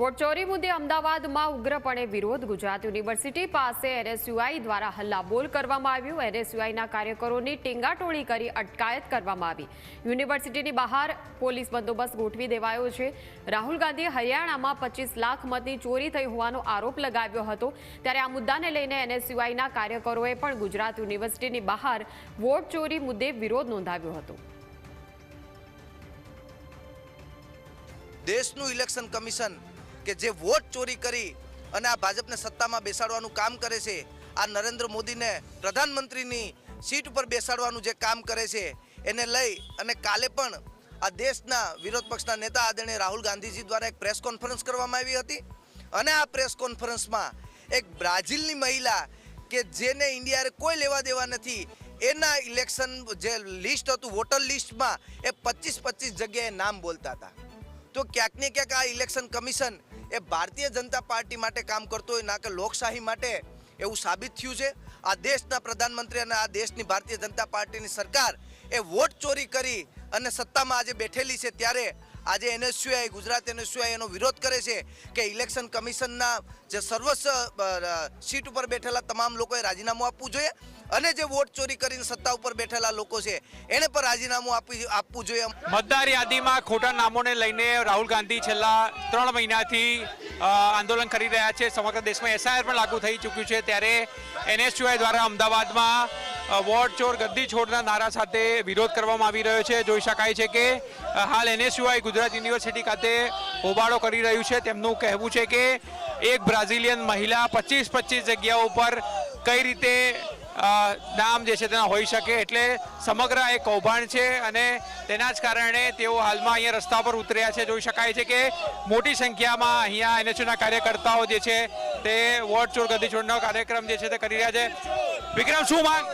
Vote ચોરી મુદ્દે અમદાવાદમાં ઉગ્રપણે વિરોધ. ગુજરાત યુનિવર્સિટી પાસે એનએસયુઆઈ દ્વારા હલ્લાબોલ કરવામાં આવ્યું. એનએસયુઆઈના કાર્યકરોની ટીંગાટોળી કરી અટકાયત કરવામાં આવી. યુનિવર્સિટીની બહાર પોલીસ બંદોબસ્ત ગોઠવી દેવાયો છે. રાહુલ ગાંધીએ હરિયાણામાં પચીસ લાખ મતની ચોરી થઈ હોવાનો આરોપ લગાવ્યો હતો. ત્યારે આ મુદ્દાને લઈને એનએસયુઆઈના કાર્યકરોએ પણ ગુજરાત યુનિવર્સિટીની બહાર વોટ ચોરી મુદ્દે વિરોધ નોંધાવ્યો હતો. દેશનું ઇલેક્શન કમિશન કે જે વોટ ચોરી કરી અને આ ભાજપને સત્તામાં બેસાડવાનું કામ કરે છે, આ નરેન્દ્ર મોદીને પ્રધાનમંત્રીની સીટ ઉપર બેસાડવાનું જે કામ કરે છે, એને લઈ અને કાલે પણ આ દેશના વિરોધ પક્ષના નેતા આદરણીય રાહુલ ગાંધીજી દ્વારા એક પ્રેસ કોન્ફરન્સ કરવામાં આવી હતી. અને આ પ્રેસ કોન્ફરન્સમાં એક બ્રાઝિલની મહિલા કે જેને ઇન્ડિયાએ કોઈ લેવા દેવા નથી, એના ઇલેક્શન જે લિસ્ટ હતું, વોટર લિસ્ટમાં એ પચીસ પચીસ જગ્યાએ નામ બોલતા હતા. તો ક્યાંક ને ક્યાંક આ ઇલેક્શન કમિશન એ ભારતીય જનતા પાર્ટી માટે કામ કરતો હોય, ના કે લોકશાહી માટે, એવું સાબિત થયું છે. આ દેશના પ્રધાનમંત્રી અને આ દેશની ભારતીય જનતા પાર્ટીની સરકાર એ વોટ ચોરી કરી અને સત્તામાં આજે બેઠેલી છે ત્યારે આજે એનએસયુઆઈ, ગુજરાત એનએસયુઆઈ એનો વિરોધ કરે છે કે ઇલેક્શન કમિશનના જે સર્વસ્વ સીટ ઉપર બેઠેલા તમામ લોકોએ રાજીનામું આપવું જોઈએ અને જે વોટ ચોરી કરીને સત્તા ઉપર બેઠેલા લોકો છે, એને પણ રાજીનામું આપી, આપવું જોઈએ. મતદાર યાદીમાં ખોટા નામોને લઈને રાહુલ ગાંધી છેલ્લા ત્રણ મહિનાથી આંદોલન કરી રહ્યા છે. સમગ્ર દેશમાં એસઆઈઆર પણ લાગુ થઈ ચૂક્યું છે. ત્યારે એનએસયુઆઈ દ્વારા અમદાવાદમાં વોટ ચોર ગદ્દી છોડના નારા સાથે વિરોધ કરવામાં આવી રહ્યો છે. જોઈ શકાય છે કે હાલ એનએસયુઆઈ ગુજરાત યુનિવર્સિટી ખાતે હોબાળો કરી રહ્યું છે. તેમનું કહેવું છે કે એક બ્રાઝિલિયન મહિલા પચીસ પચીસ જગ્યાઓ પર કઈ રીતે નામ જે છે તેના હોઈ શકે એટલે સમગ્ર એક કૌભાંડ છે અને તેના જ કારણે તેઓ હાલમાં અહીંયા રસ્તા પર ઉતર્યા છે. જોઈ શકાય છે કે મોટી સંખ્યામાં અહીંયા એનએચયુના કાર્યકર્તાઓ જે છે તે વોટ ચોર ગદી કાર્યક્રમ જે છે તે કરી રહ્યા છે. વિક્રમ, શું માંગ?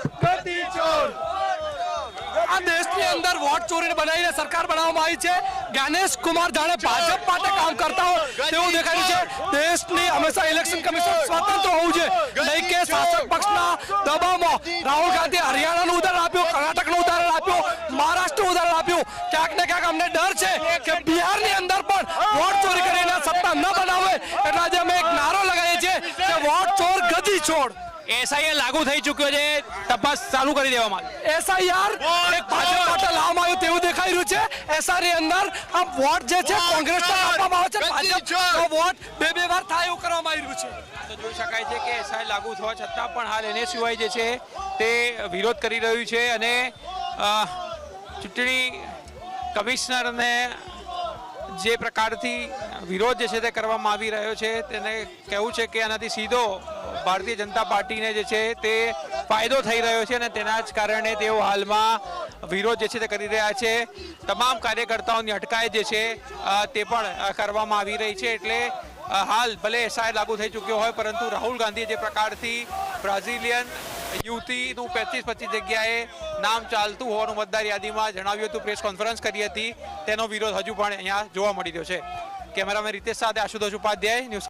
આ દેશની અંદર વોટ ચોરીને બનાવીને સરકાર બનાવવામાં આવી છે. જ્ઞાનેશ કુમાર જાણે ભાજપ માટે કામ કરતા હોય તેવું દેખાય છે. દેશની હંમેશા ઇલેક્શન કમિશન સ્વતંત્ર હોવું છે નહીં કે શાસક પક્ષના દબાવમાં. રાહુલ ગાંધી હરિયાણાનું ઉદાહરણ આપ્યું કર્ણાટકનું ઉદાહરણ આપ્યું મહારાષ્ટ્રનું ઉદાહરણ આપ્યું. ક્યાંક ને ક્યાંક અમને ડર છે કે બિહારની અંદર પણ વોટ ચોરી કરીને સત્તા ન બનાવે. એટલે આજે અમે એક નારો લગાવીએ છીએ કે વોટ ચોર ગદી છોડ. એસઆઈઆર લાગુ થઈ ચૂક્યો છે. તપાસ ચાલુ કરી દેવામાં આવી. એસઆઈઆર એક ભાજપ માટે લાવવામાં આવ્યું તેવું દેખાઈ રહ્યું છે. એસઆર અંદર આ વોટ જે છે કોંગ્રેસને આપવામાં આવે છે. ભાજપનો વોટ બે બે વાર થાય એવું કરવામાં આવી રહ્યું છે. તો જોઈ શકાય છે કે એસઆઈ લાગુ થવા છતાં પણ હાલ એને સિવાય જે છે તે વિરોધ કરી રહ્યું છે અને ચૂંટણી કમિશનરને જે પ્રકારથી વિરોધ જે છે તે કરવામાં આવી રહ્યો છે તેને કહેવું છે કે આનાથી સીધો ભારતીય જનતા પાર્ટીને જે છે તે ફાયદો થઈ રહ્યો છે અને તેના જ કારણે તેઓ હાલમાં વિરોધ જે છે તે કરી રહ્યા છે. તમામ કાર્યકર્તાઓની અટકાયત જે છે તે પણ કરવામાં આવી રહી છે એટલે હાલ ભલે એસઆઈ લાગુ થઈ ચૂક્યો હોય પરંતુ રાહુલ ગાંધીએ જે પ્રકારથી બ્રાઝિલિયન યુવતીનું પચીસ પચીસ જગ્યાએ નામ ચાલતું હોવાનું મતદાર યાદીમાં જણાવ્યું હતું, પ્રેસ કોન્ફરન્સ કરી હતી. તેનો વિરોધ હજુ પણ અહીંયા જોવા મળી રહ્યો છે. કેમેરામેન રીતેશ સાથે આશુતોષ ઉપાધ્યાય, ન્યૂઝ